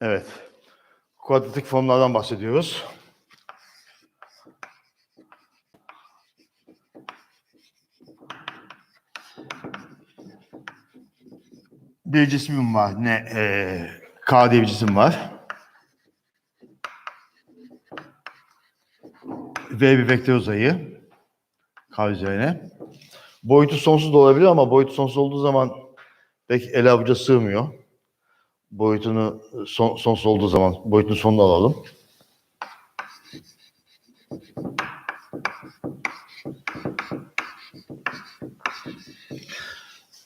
Evet. Kuadratik formlardan bahsediyoruz. Bir cismim var. Ne? Ee, K diye bir cisim var. V bir vektör uzayı. K üzerine. Boyutu sonsuz da olabilir ama boyutu sonsuz olduğu zaman pek el avuca sığmıyor. Boyutunu son, sonsuz olduğu zaman boyutun sonunu alalım.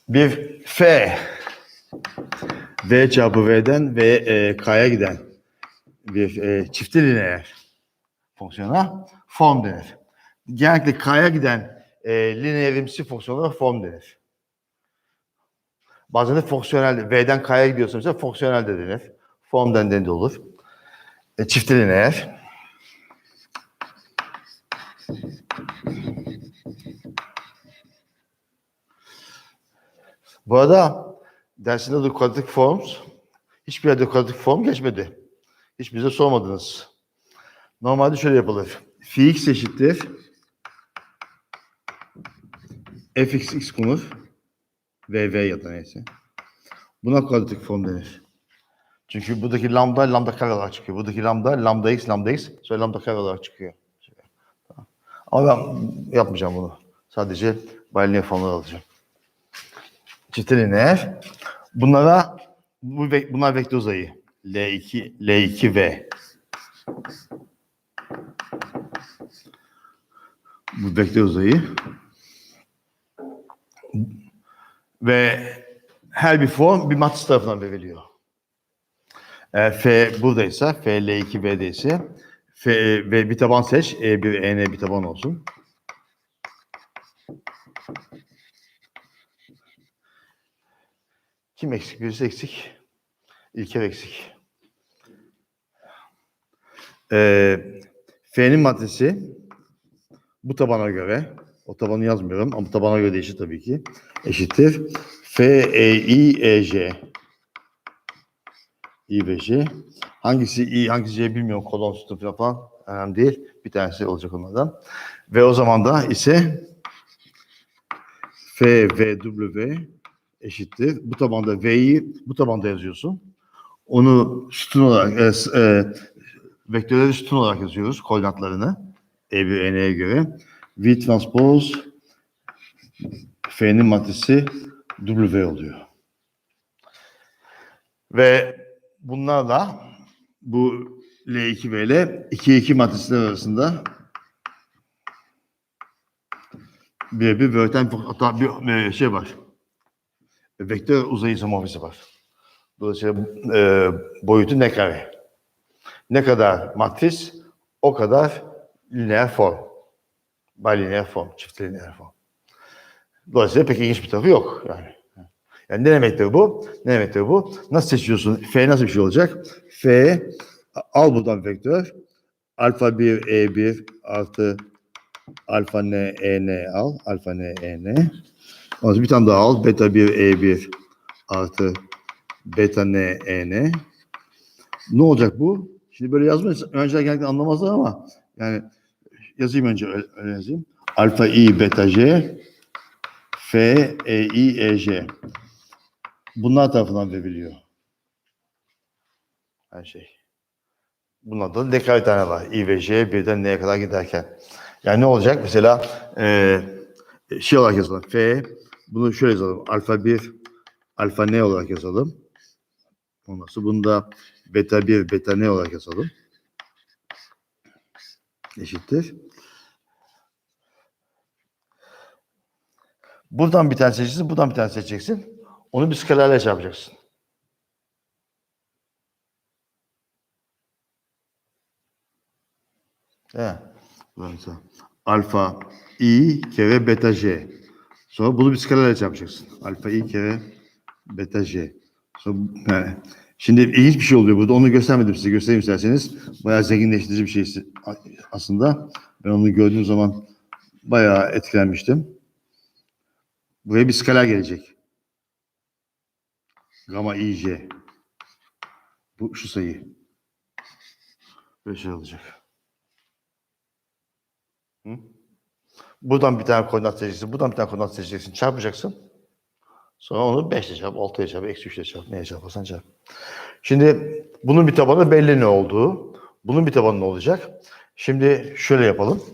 Bir F V çarpı V'den V e, K'ya giden bir e, çiftli lineer fonksiyona form denir. Genellikle K'ya giden e, lineerimsi fonksiyonlara form denir. Bazen de fonksiyonel, V'den K'ya gidiyorsa mesela fonksiyonel de denir. Formdan de olur. E, çiftli lineer. Bu arada dersinde de quadratic forms, hiçbir yerde quadratic form geçmedi. Hiç bize sormadınız. Normalde şöyle yapılır. Fx eşittir. fx x konur. Vv ya da neyse. Buna kuadratik form denir. Çünkü buradaki lambda lambda kare olarak çıkıyor. Buradaki lambda lambda x lambda x sonra lambda kare olarak çıkıyor. Ama ben yapmayacağım bunu. Sadece bilinyer formları alacağım. Çift lineer. Bunlara bu ve- bunlar vektör uzayı. L2 L2V. Bu vektör uzayı. Ve her bir form bir matris tarafından veriliyor. Eğer F buradaysa, F L2V'de ise F ve bir taban seç, E bir EN bir taban olsun. Kim eksik? Birisi eksik. İlker eksik. Ee, F'nin maddesi bu tabana göre, o tabanı yazmıyorum ama tabana göre değişir tabii ki. Eşittir. F, E, I, E, J. I ve J. Hangisi I, hangisi J bilmiyorum. Kolon sütun falan. Önemli değil. Bir tanesi olacak onlardan. Ve o zaman da ise F, V, W eşittir. Bu tabanda V'yi bu tabanda yazıyorsun. Onu sütun olarak, e, e, vektörleri sütun olarak yazıyoruz. Koordinatlarını. E1, N'ye göre. V transpose F'nin matrisi W oluyor. Ve bunlarla bu L2V ile 2-2 matrisler arasında bir bir vörten hatta bir, şey var. Vektör uzay isomorfisi var. Dolayısıyla e, boyutu ne kare? Ne kadar matris o kadar lineer form. Bilineer form, çift lineer form. Dolayısıyla pek ilginç bir tarafı yok yani. Yani ne demektir bu? Ne demektir bu? Nasıl seçiyorsun? F nasıl bir şey olacak? F al buradan vektör. Alfa 1 E1 artı alfa n e n al. Alfa n e n. Ondan bir tane daha al. Beta 1 E1 artı beta n e n. Ne olacak bu? Şimdi böyle yazmayız. Öğrenciler genellikle anlamazlar ama yani yazayım önce öyle, yazayım. Alfa i beta j f e i e j. Bunlar tarafından veriliyor. Her şey. Bunlardan ne kadar tane var? i ve j birden neye kadar giderken. Yani ne olacak? Mesela eee şey olarak yazalım. F bunu şöyle yazalım. Alfa 1 alfa n olarak yazalım. Ondan sonra bunu da beta 1 beta n olarak yazalım. Eşittir. Buradan bir tane seçeceksin, buradan bir tane seçeceksin. Onu bir skalarla çarpacaksın. Buradan mesela Alfa i kere beta j. Sonra bunu bir skalarla çarpacaksın. Alfa i kere beta j. Sonra, yani, şimdi ilginç bir şey oluyor burada. Onu göstermedim size. Göstereyim isterseniz. Bayağı zenginleştirici bir şey aslında. Ben onu gördüğüm zaman bayağı etkilenmiştim. Buraya bir skala gelecek. Gamma ij. Bu şu sayı. Böyle şey olacak. Hı? Buradan bir tane koordinat seçeceksin. Buradan bir tane koordinat seçeceksin. Çarpacaksın. Sonra onu 5 ile çarp, 6 ile çarp, eksi 3 ile çarp. Neye çarparsan çarp. Şimdi bunun bir tabanı belli ne olduğu. Bunun bir tabanı ne olacak? Şimdi şöyle yapalım.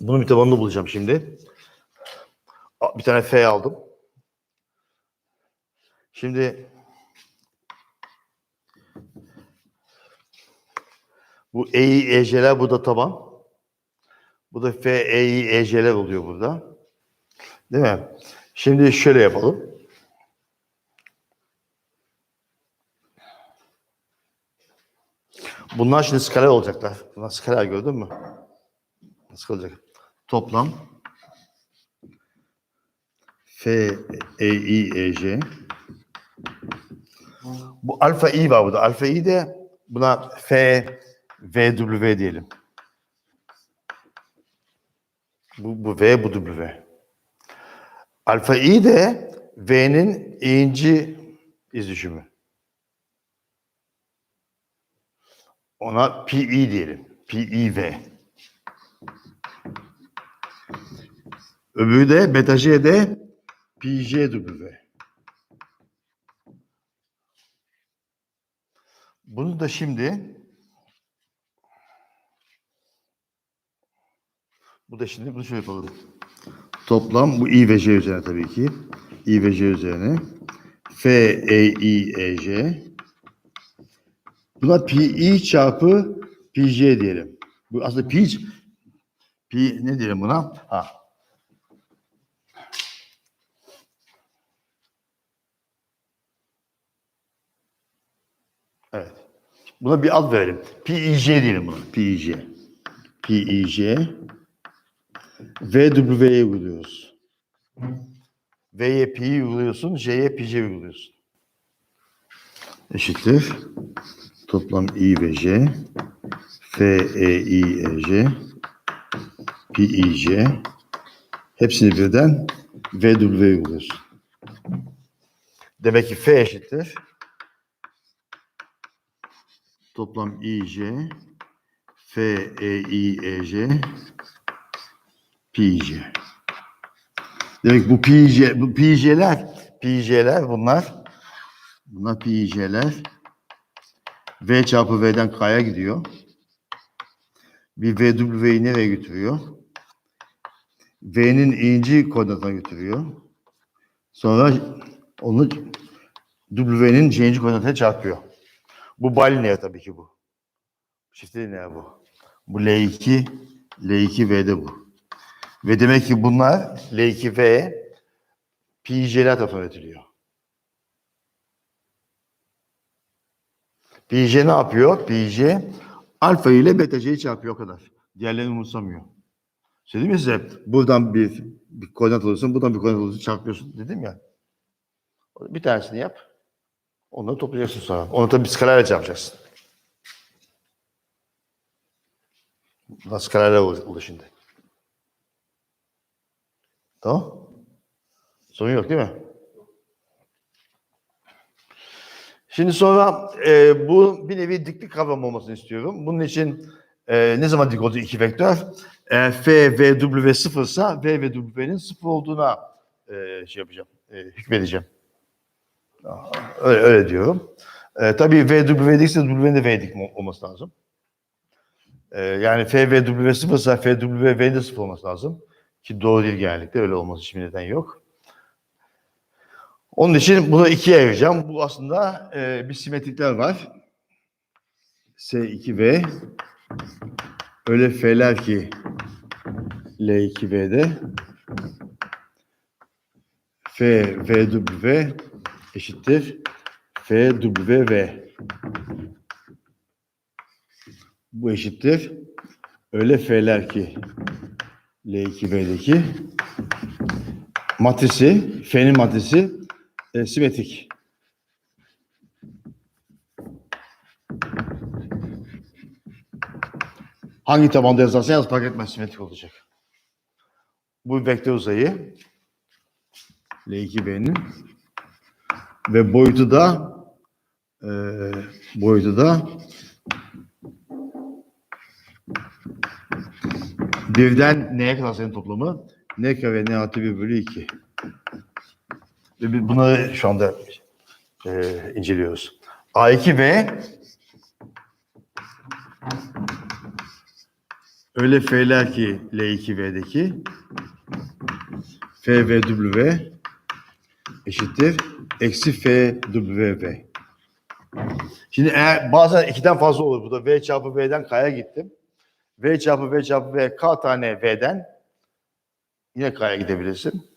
Bunun bir tabanını bulacağım şimdi. Bir tane F aldım. Şimdi bu E'yi EC'ler burada taban. Bu da F, E'yi EC'ler oluyor burada. Değil mi? Şimdi şöyle yapalım. Bunlar şimdi skaler olacaklar. Bunlar skaler gördün mü? Nasıl olacak? Toplam F, E, I, E, J. Bu alfa i var burada. Alfa i de buna F, V, W diyelim. Bu, bu V, bu W. Alfa i de V'nin i'inci iz düşümü. Ona pi diyelim. Pi V. Öbürü de beta J de pi J W. Bunu da şimdi bu da şimdi bunu şöyle yapalım. Toplam bu i ve j üzerine tabii ki. i ve j üzerine. F, E, I, E, J. Buna pi i çarpı pi j diyelim. Bu aslında pi, pi ne diyelim buna? Ha. Evet. Buna bir ad verelim. Pi i j diyelim buna. Pi i j. Pi i j. VW'ye uyguluyoruz. V'ye pi'yi uyguluyorsun, J'ye pi j uyguluyorsun. Eşittir. Toplam i ve j. F, E, I, E, J. Pi, I, J. Hepsini birden VW'ye uyguluyorsun. Demek ki F eşittir. Toplam I, J. F, E, I, E, J. PJ. Demek bu PJ, bu PJ'ler, PJ'ler bunlar. Bunlar PJ'ler. V çarpı V'den K'ya gidiyor. Bir VW'yi nereye götürüyor? V'nin inci koordinatına götürüyor. Sonra onu W'nin c'inci koordinatına çarpıyor. Bu balineer tabii ki bu. Çift lineer bu. Bu L2, L2 V'de bu. Ve demek ki bunlar L2V PJ'ler tarafından üretiliyor. PJ ne yapıyor? PJ alfa ile beta J'yi çarpıyor o kadar. Diğerlerini umursamıyor. Söyledim ya size buradan bir, bir koordinat alıyorsun, buradan bir koordinat alıyorsun, çarpıyorsun dedim ya. Bir tanesini yap. Onları toplayacaksın sonra. Onu tabii skalerle çarpacaksın. Skalerle olur şimdi? Tamam. Sorun yok değil mi? Şimdi sonra e, bu bir nevi diklik kavramı olmasını istiyorum. Bunun için e, ne zaman dik olacak iki vektör? E, F ve W sıfırsa V ve W'nin sıfır olduğuna e, şey yapacağım, e, hükmedeceğim. Öyle, öyle diyorum. E, tabii V W dikse W'nin de V dik olması lazım. E, yani F ve W sıfırsa F W V'nin de sıfır olması lazım. Ki doğru değil genellikle öyle olması için neden yok. Onun için bunu ikiye ayıracağım. Bu aslında e, bir simetrikler var. S2V öyle F'ler ki L2V'de F, VW eşittir FWV. Bu eşittir. Öyle F'ler ki L2B'deki matrisi, F'nin matrisi e, simetrik. Hangi tabanda yazarsan yaz fark etmez simetrik olacak. Bu vektör uzayı L2B'nin ve boyutu da e, boyutu da birden neye kadar sayının toplamı? n kare n artı 1 bölü 2. Ve biz bunları şu anda e, inceliyoruz. A2V öyle F'ler ki L2V'deki FVW eşittir eksi FWV. Şimdi eğer bazen ikiden fazla olur. Bu da V çarpı V'den K'ya gittim. V çarpı V çarpı V K tane V'den yine K'ya gidebilirsin.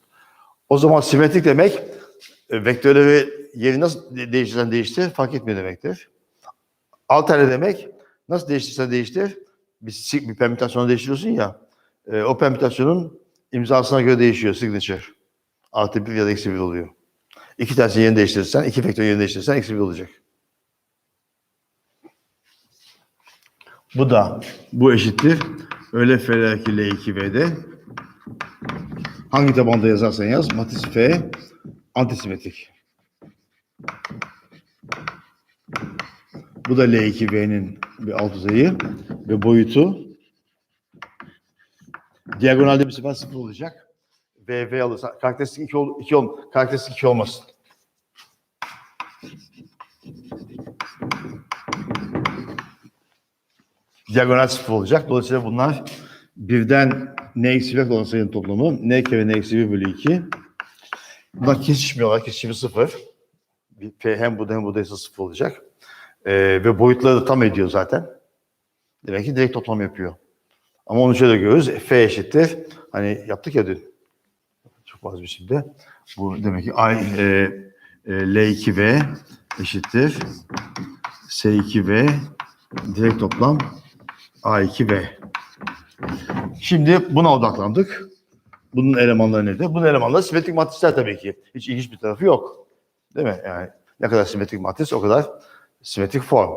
O zaman simetrik demek e, vektörleri yeri nasıl de- değiştirsen değiştir fark etmiyor demektir. Alterne demek nasıl değiştirsen değiştir bir, bir permütasyonu değiştiriyorsun ya e, o permütasyonun imzasına göre değişiyor signature. Artı bir ya da eksi bir oluyor. İki tanesini yerini değiştirirsen, iki vektörün yerini değiştirirsen eksi bir olacak. Bu da bu eşittir. Öyle F'ler ki L2V'de hangi tabanda yazarsan yaz matris F antisimetrik. Bu da L2V'nin bir alt uzayı ve boyutu diagonalde bir sefer sıfır olacak. V, V alırsa karakteristik 2 ol, 2 ol, karakteristik 2 olmasın. Diagonal sıfır olacak. Dolayısıyla bunlar birden n eksi 1 olan sayının toplamı n kere n eksi 1 bölü 2. Bunlar kesişmiyorlar. Kesişimi sıfır. P hem burada hem buradaysa sıfır olacak. Ee, ve boyutları da tam ediyor zaten. Demek ki direkt toplam yapıyor. Ama onu şöyle görüyoruz. F eşittir. Hani yaptık ya dün. Çok fazla bir şimdi. Bu demek ki I, e, e, L2V eşittir. S2V direkt toplam A2V. Şimdi buna odaklandık. Bunun elemanları nedir? Bunun elemanları simetrik matrisler tabii ki. Hiç ilginç bir tarafı yok. Değil mi? Yani ne kadar simetrik matris o kadar simetrik form.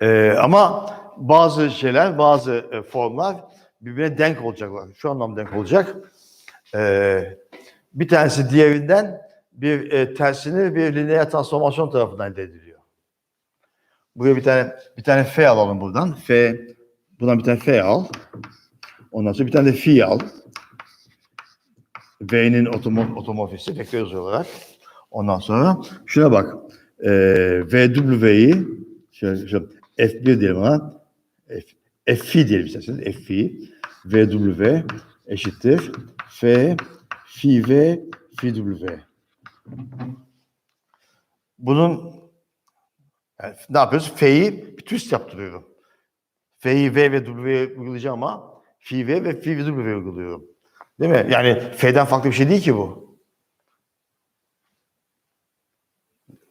Ee, ama bazı şeyler, bazı e, formlar birbirine denk olacaklar. Şu anlamda denk olacak. Ee, bir tanesi diğerinden bir e, tersini bir lineer transformasyon tarafından elde ediliyor. Buraya bir tane bir tane f alalım buradan. F buradan bir tane f al. Ondan sonra bir tane de fi al. V'nin otomo, otomorfisi vektör yazı olarak. Ondan sonra şuna bak. Ee, VW'yi şöyle, şöyle F1 diyelim ona. F, F'i diyelim isterseniz. F'i. VW eşittir. F, Fi V, Fi W. Bunun yani ne yapıyoruz? F'yi bir twist yaptırıyorum. F'yi V ve W'ye uygulayacağım ama Fi V ve Fi ve W'ye uyguluyorum. Değil mi? Yani F'den farklı bir şey değil ki bu.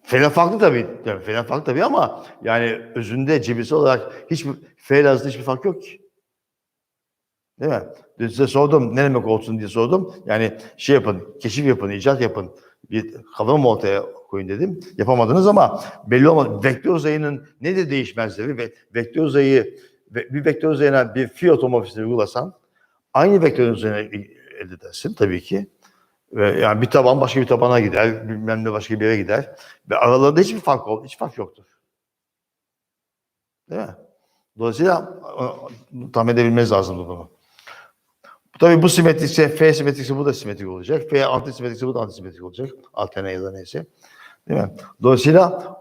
F'den farklı tabii. Yani F'den farklı tabii ama yani özünde cebisi olarak hiçbir F ile arasında hiçbir fark yok ki. Değil mi? Dün size sordum ne demek olsun diye sordum. Yani şey yapın, keşif yapın, icat yapın. Bir kavram ortaya koyun dedim. Yapamadınız ama belli olmadı. Vektör uzayının nedir değişmezleri? Ve vektör uzayı ve bir vektör uzayına bir fi otomorfisini uygulasan aynı vektörün üzerine elde edersin tabii ki. Ve yani bir taban başka bir tabana gider, bilmem ne başka bir yere gider. Ve aralarında hiçbir fark ol, hiç fark yoktur. Değil mi? Dolayısıyla tahmin edebilmeniz lazım bunu. Tabii bu simetrikse, F simetrikse bu da simetrik olacak. F antisimetrikse bu da antisimetrik olacak. Alterne ya da neyse. Değil mi? Dolayısıyla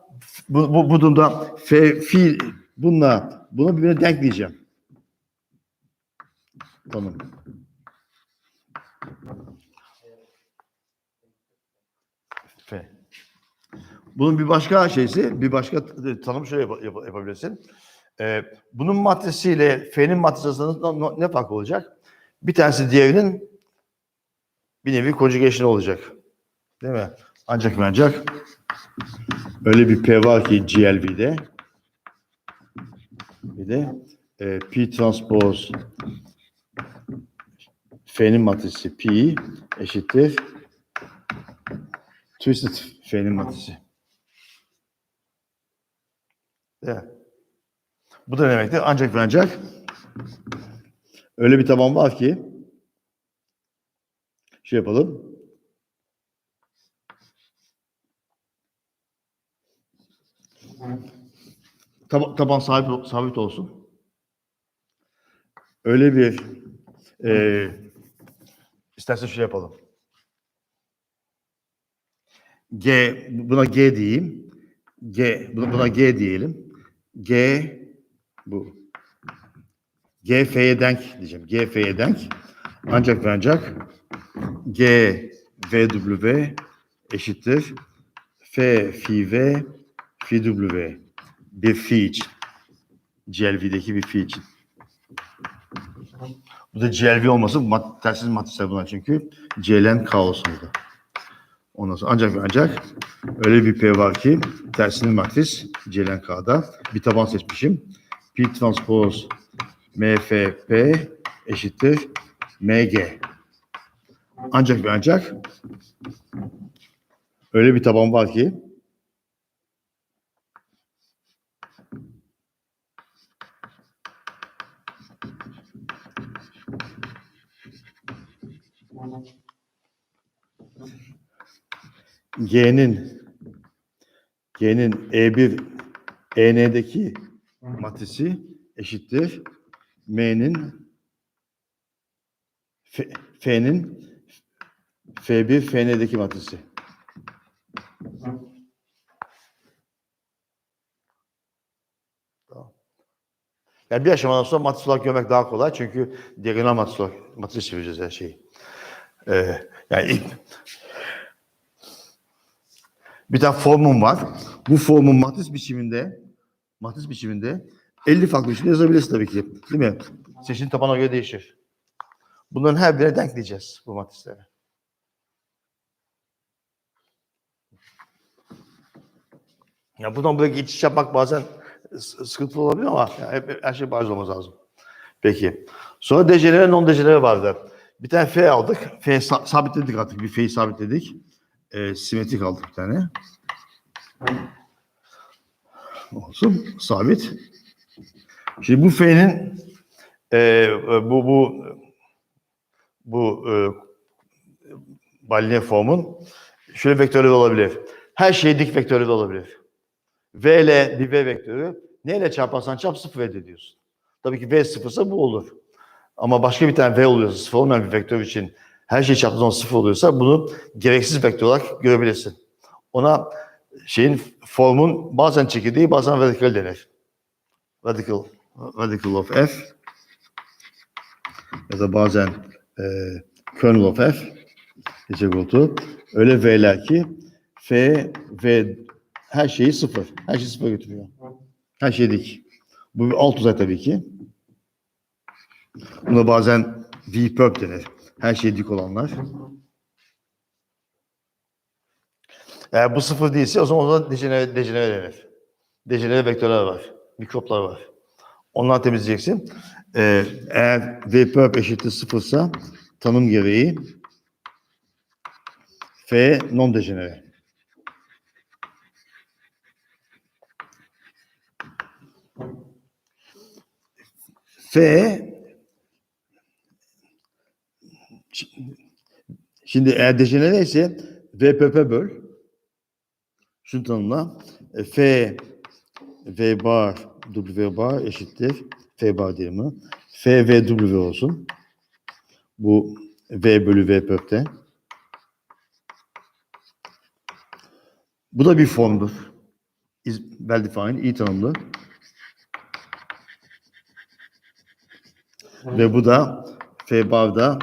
bu, bu, bu durumda F, fi bununla bunu birbirine denkleyeceğim. Tamam. F. Bunun bir başka şeysi, bir başka tanım şöyle yap- yap- yapabilirsin. Ee, bunun matrisiyle F'nin matrisi arasında ne fark olacak? Bir tanesi diğerinin bir nevi conjugation olacak. Değil mi? Ancak ve ancak öyle bir P var ki GLV'de bir de e, P transpose F'nin matrisi P eşittir Twisted F'nin matrisi. Mi? Bu da ne demektir? Ancak ve ancak öyle bir taban var ki şey yapalım. Taba- taban sabit, sabit olsun. Öyle bir e, istersen şöyle yapalım. G, buna G diyeyim. G, buna, buna G diyelim. G, bu. G, F'ye denk diyeceğim. G, F'ye denk. Ancak ve ancak G, V, W eşittir. F, Fi, V, Fi, W. Bir fi için. GLV'deki bir fi için. Bu da GLV olmasın. Mat, tersiz matrisler bunlar çünkü. CLN K olsun burada. Ondan sonra ancak ancak öyle bir P var ki tersinin matris CLN K'da. Bir taban seçmişim. P transpose MFP eşittir MG. Ancak ve ancak öyle bir taban var ki G'nin G'nin E1 EN'deki matrisi eşittir. M'nin F'nin F1 FN'deki matrisi. Yani bir aşamadan sonra matris olarak görmek daha kolay çünkü diagonal matris olarak matris çevireceğiz her şeyi. Ee, yani ilk, bir tane formum var. Bu formun matris biçiminde matris biçiminde 50 farklı biçimde yazabilirsin tabii ki. Değil mi? Seçin tabana göre değişir. Bunların her birine denkleyeceğiz bu matrisleri. Ya buradan böyle geçiş yapmak bazen sıkıntılı olabilir ama ya hep, her şey bariz olmaz lazım. Peki. Sonra dejenere, non dejenere vardı. Bir tane F aldık. F sa- sabitledik artık. Bir F'yi sabitledik. Ee, simetrik aldık bir tane. Olsun. Sabit. Şimdi bu F'nin e, bu bu bu e, baline formun şöyle vektörleri de olabilir. Her şey dik vektörü de olabilir. V ile bir V vektörü neyle çarparsan çarp sıfır elde ediyorsun. Tabii ki V sıfırsa bu olur. Ama başka bir tane V oluyorsa sıfır olmayan bir vektör için her şey çarptığı zaman sıfır oluyorsa bunu gereksiz vektör olarak görebilirsin. Ona şeyin formun bazen çekirdeği bazen radikal denir. Radical, radical of F ya da bazen e, kernel of F equal to öyle V'ler ki F ve her şeyi sıfır. Her şeyi sıfır götürüyor. Her şey dik. Bu bir alt uzay tabii ki. Buna bazen V-perp denir. Her şey dik olanlar. Eğer bu sıfır değilse o zaman o zaman dejenere, dejenere denir. Dejenere vektörler var. Mikroplar var. Onları temizleyeceksin. Ee, eğer V-perp eşittir sıfırsa tanım gereği F non dejenere. F şimdi eğer dejenere ise VPP böl şunu tanımla F V bar W bar eşittir. F bar dirimi F V W olsun. Bu V bölü V pöpte bu da bir formdur. İs well defined iyi tanımlı. Ve bu da F barda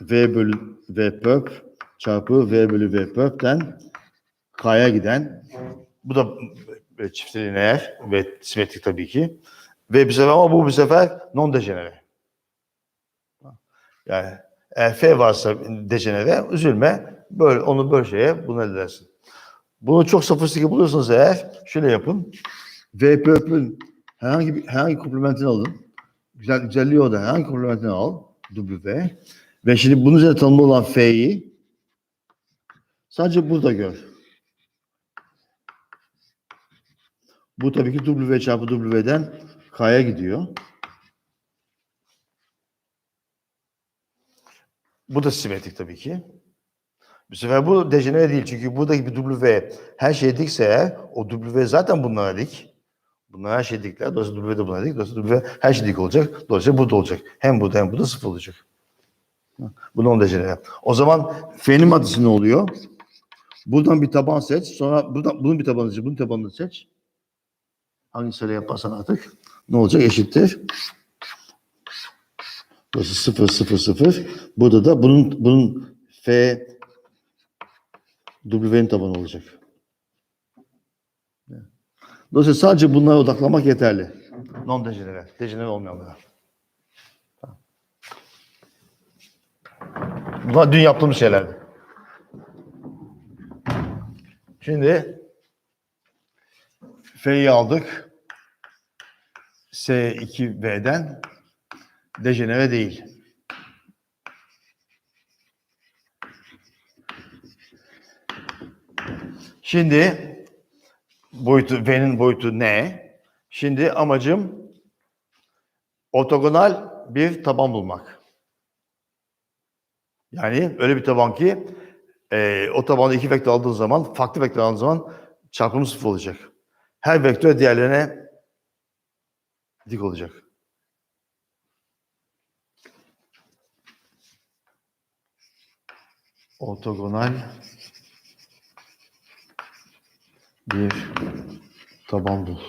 V bölü V pöp çarpı V bölü V pöpten K'ya giden bu da e, çift lineer ve simetrik tabii ki. Ve bir sefer ama bu bir sefer non dejenere. Yani eğer F varsa dejenere üzülme. Böyle onu böyle şeye bunu edersin. Bunu çok sofistike buluyorsunuz eğer şöyle yapın. V pöpün herhangi bir herhangi komplementini alın güzel güzelliği o da. Hangi komplementini al? W. Ve şimdi bunun üzerine tanımlı olan F'yi sadece burada gör. Bu tabii ki W çarpı W'den K'ya gidiyor. Bu da simetrik tabii ki. Bu sefer bu dejenere değil. Çünkü buradaki bir W her şey dikse o W zaten bunlara dik. Bunlar her şey dikler. Dolayısıyla W de bunlara dik. Dolayısıyla W her şey dik olacak. Dolayısıyla burada olacak. Hem burada hem burada sıfır olacak. Bu non dejenere. O zaman F'nin maddesi ne oluyor? Buradan bir taban seç. Sonra buradan bunun bir tabanını seç. Bunun tabanını seç. Hangisiyle yaparsan artık ne olacak? Eşittir. Burası 0 0 0. Burada da bunun bunun F W'nin tabanı olacak. Dolayısıyla sadece bunlara odaklamak yeterli. Non dejenere, dejenere olmayanlara. Tamam. Bunlar dün yaptığımız şeylerdi. Şimdi F'yi aldık. S2B'den dejenere değil. Şimdi boyutu V'nin boyutu ne? Şimdi amacım ortogonal bir taban bulmak. Yani öyle bir taban ki e, o tabanda iki vektör aldığın zaman, farklı vektör aldığın zaman çarpımı sıfır olacak. Her vektör diğerlerine dik olacak. Ortogonal bir taban bul.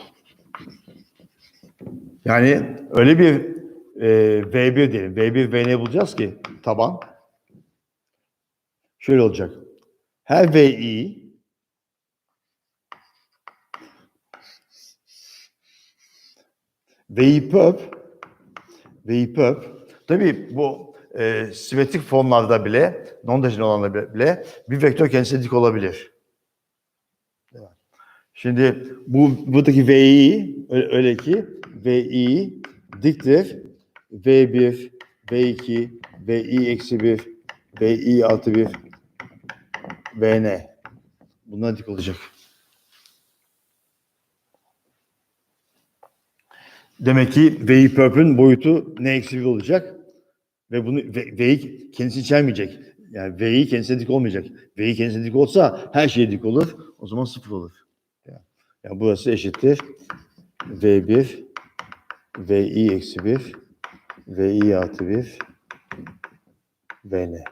Yani öyle bir e, V1 diyelim. V1 V ne bulacağız ki? Taban. Şöyle olacak. Her VI VI pöp VI pöp tabii bu e, simetrik formlarda bile non-dejen olanlarda bile bir vektör kendisine dik olabilir. Şimdi bu buradaki VI öyle, öyle ki VI diktir. V1, V2, VI eksi 1, VI artı 1, VN. Bunlar dik olacak. Demek ki VI purp'ün boyutu ne eksi 1 olacak. Ve bunu V'yi kendisi içermeyecek. Yani V'yi kendisine dik olmayacak. V'yi kendisine dik olsa her şey dik olur. O zaman sıfır olur. Yani burası eşittir. V1 VI eksi 1 VI artı 1 VN.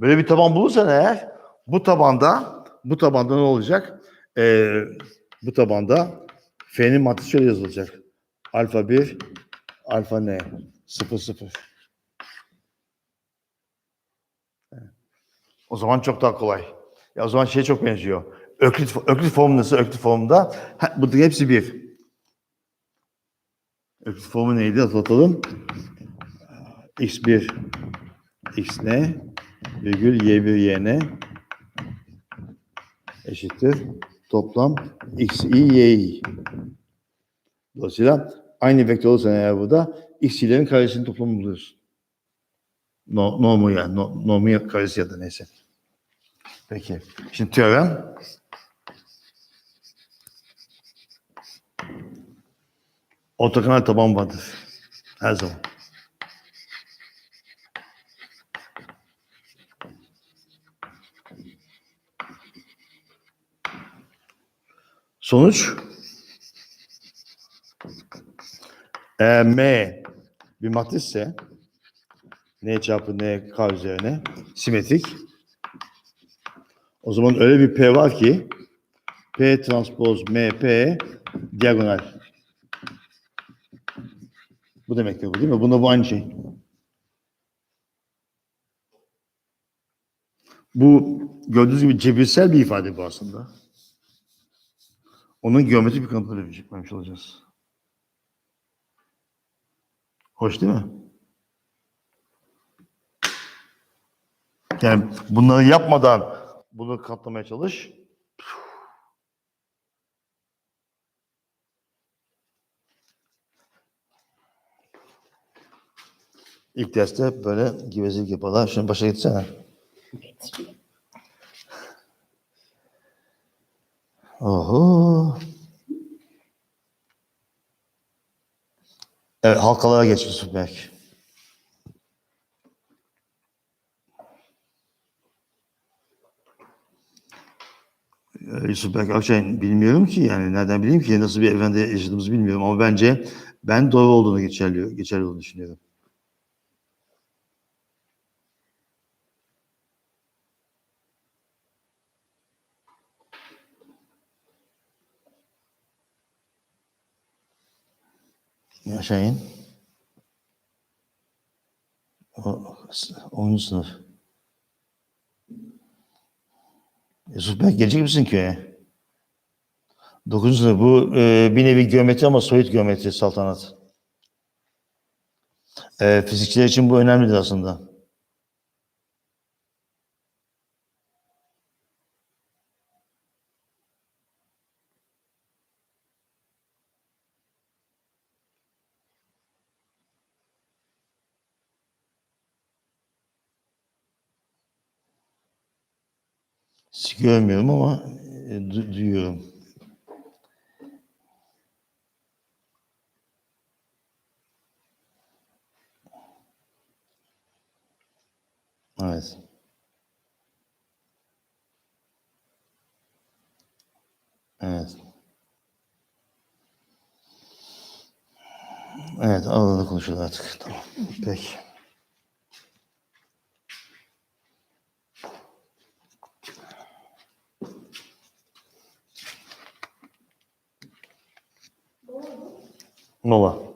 Böyle bir taban bulursan eğer bu tabanda bu tabanda ne olacak? Ee, bu tabanda F'nin maddesi şöyle yazılacak. Alfa 1 alfa N 0 0. O zaman çok daha kolay. Ya o zaman şeye çok benziyor. Öklit, öklit formu nasıl? Öklit formunda ha, bu hepsi bir. Öklit formu neydi? Hatırlatalım. x1 x ne virgül y1 y ne eşittir toplam x i y i. Dolayısıyla aynı vektör olursa eğer burada x i'lerin karesinin toplamını buluyorsun. No, normu yani. No, normu karesi ya da neyse. Peki. Şimdi teorem. Ortogonal taban vardır. Her zaman. Sonuç eğer M bir matrisse N çarpı N K üzerine simetrik o zaman öyle bir P var ki P transpose MP diagonal. Bu demektir bu değil mi? Bunda bu aynı şey. Bu gördüğünüz gibi cebirsel bir ifade bu aslında. Onun geometrik bir kanıtını vermiş olacağız. Hoş değil mi? Yani bunları yapmadan bunu katlamaya çalış. İlk derste böyle gevezelik yaparlar. Şimdi başa gitsene. Oho. Evet halkalara geç Yusuf Berk. Yusuf Berk bilmiyorum ki yani nereden bileyim ki nasıl bir evrende yaşadığımızı bilmiyorum ama bence ben doğru olduğunu geçerli, geçerli olduğunu düşünüyorum. Aşağı in. O, 10. sınıf. Yusuf Berk gelecek misin köye? 9. sınıf. Bu e, bir nevi geometri ama soyut geometri saltanat. E, fizikçiler için bu önemlidir aslında. Sizi görmüyorum ama e, du- duyuyorum. Evet. Evet. Evet, arada konuşuruz artık. Tamam. Peki. Нула.